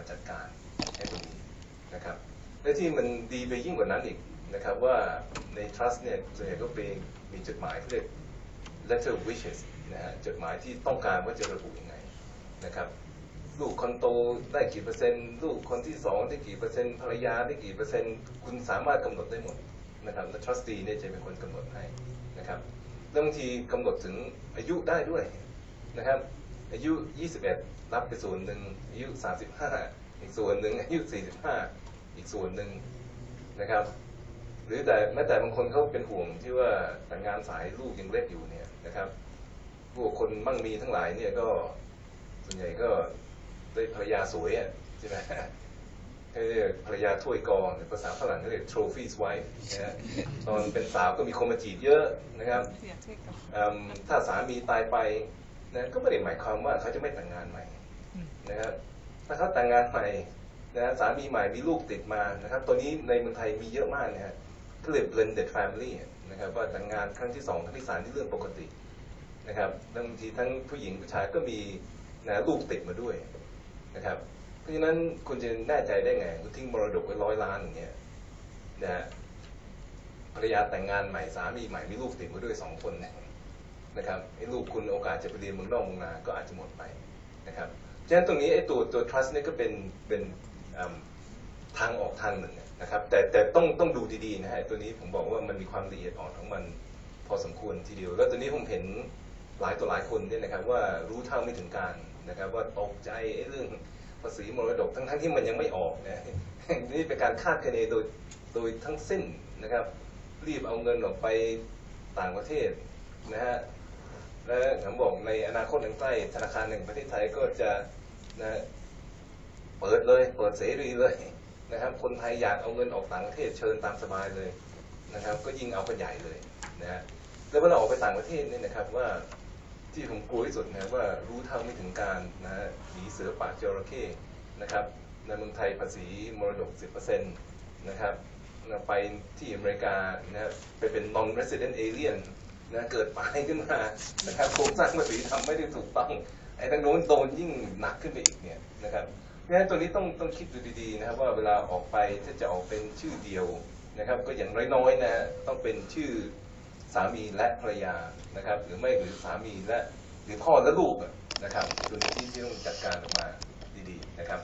าจัดการให้ตรงนี้นะครับและที่มันดีไปยิ่งกว่านั้นอีกนะครับว่าใน trust เนี่ยส่วนใหญ่ก็เป็นมีจดหมายที่เรียก letter of wishes นะฮะจดหมายที่ต้องการว่าจะระบุยังไงนะครับลูกคนโตได้กี่เปอร์เซ็นต์ลูกคนที่สองได้กี่เปอร์เซ็นต์ภรรยาได้กี่เปอร์เซ็นต์คุณสามารถกำหนดได้หมดนะครับและ trustee เนี่ยจะเป็นคนกำหนดให้นะครับแล้วบางทีกำหนดถึงอายุได้ด้วยนะครับ อายุ 21รับไปส่วนหนึ่งอายุ 35 อีกส่วนหนึ่งอายุ 45 อีกส่วนหนึ่งนะครับ หรือแต่แม้แต่บางคนเขาเป็นห่วงที่ว่าแต่งงานสายลูกยังเล็กอยู่เนี่ยนะครับพวกคนมั่งมีทั้งหลายเนี่ยก็ส่วนใหญ่ก็ได้ภรรยาสวยอะใช่ไหมเขาเรียกภรรยาถ้วยกองหรือภาษาฝรั่งเขาเรียก trophies wife นะฮะตอนเป็นสาวก็มีคนมาจีบเยอะนะครับเอิ่มถ้าสามีตายไป นะก็ไม่ได้หมายความว่าเขาจะไม่แต่งงานใหม่นะครับถ้าเขาแต่งงานใหม่นะสามีใหม่มีลูกติดมานะครับ ตัวนี้ในเมืองไทยมีเยอะมากนะฮะก็เรียก blended family นะครับว่าแต่งงานครั้งที่สองครั้งที่สามที่เรื่องปกตินะครับแล้วบางทีทั้งผู้หญิงผู้ชายก็มีนะลูกติดมาด้วยนะครับ เพราะฉะนั้นคุณจะแน่ใจได้ไงคุณทิ้งมรดกไว้ร้อยล้านอย่างเงี้ยนะฮะภรรยาแต่งงานใหม่สามีใหม่มีลูกติดมาด้วยสองคนเนี่ย นะครับไอ้ลูกคุณโอกาสจะไปเรียนเมืองนอกเมืองนาก็อาจจะหมดไปนะครับฉะนั้นตรงนี้ไอ้ตัวตัว trust เนี่ยก็เป็นเป็นทางออกทางหนึ่งนะครับแต่แต่ต้องต้องดูดีๆนะฮะตัวนี้ผมบอกว่ามันมีความละเอียดอ่อนของมันพอสมควรทีเดียว แล้วตัวนี้ผมเห็นหลายตัวหลายคนเนี่ยนะครับว่ารู้เท่าไม่ถึงการนะครับว่าตกใจไอ้เรื่องภาษีมรดกทั้งทั้งที่มันยังไม่ออกนะนี่เป็นการคาดคะเนโดยโดยทั้งสิ้นนะครับ รีบเอาเงินออกไปต่างประเทศ นะฮะและผมบอกในอนาคตอันใกล้ธนาคารแห่งประเทศไทยก็จะนะเปิดเลย เปิดเสรีเลยนะครับ คนไทยอยากเอาเงินออกต่างประเทศเชิญตามสบายเลยนะครับ ก็ยิ่งเอากันใหญ่เลยนะฮะแล้วเวลาออกไปต่างประเทศเนี่ยนะครับว่าที่ผมกลัวที่สุดนะว่ารู้เท่าไม่ถึงการนะฮะหนีเสือป่าจระเข้นะครับในเมืองไทยภาษีมรดก 10%นะครับไปที่อเมริกานะไปเป็น non resident alien นะเกิดตายขึ้นมานะครับโครงสร้างภาษีทำไม่ได้ถูกต้องไอ้ทางโน้นโดนยิ่งหนักขึ้นไปอีกเนี่ยนะครับเพราะฉะนั้นตัวนี้ต้องต้องคิดดูดีๆนะครับว่าเวลาออกไปถ้าจะออกเป็นชื่อเดียวนะครับ ก็อย่างน้อยๆนะต้องเป็นชื่อสามีและภรรยานะครับ หรือไม่หรือสามีและหรือพ่อและลูกนะครับตัวนี้ที่ที่ต้องจัดการออกมาดีๆนะครับ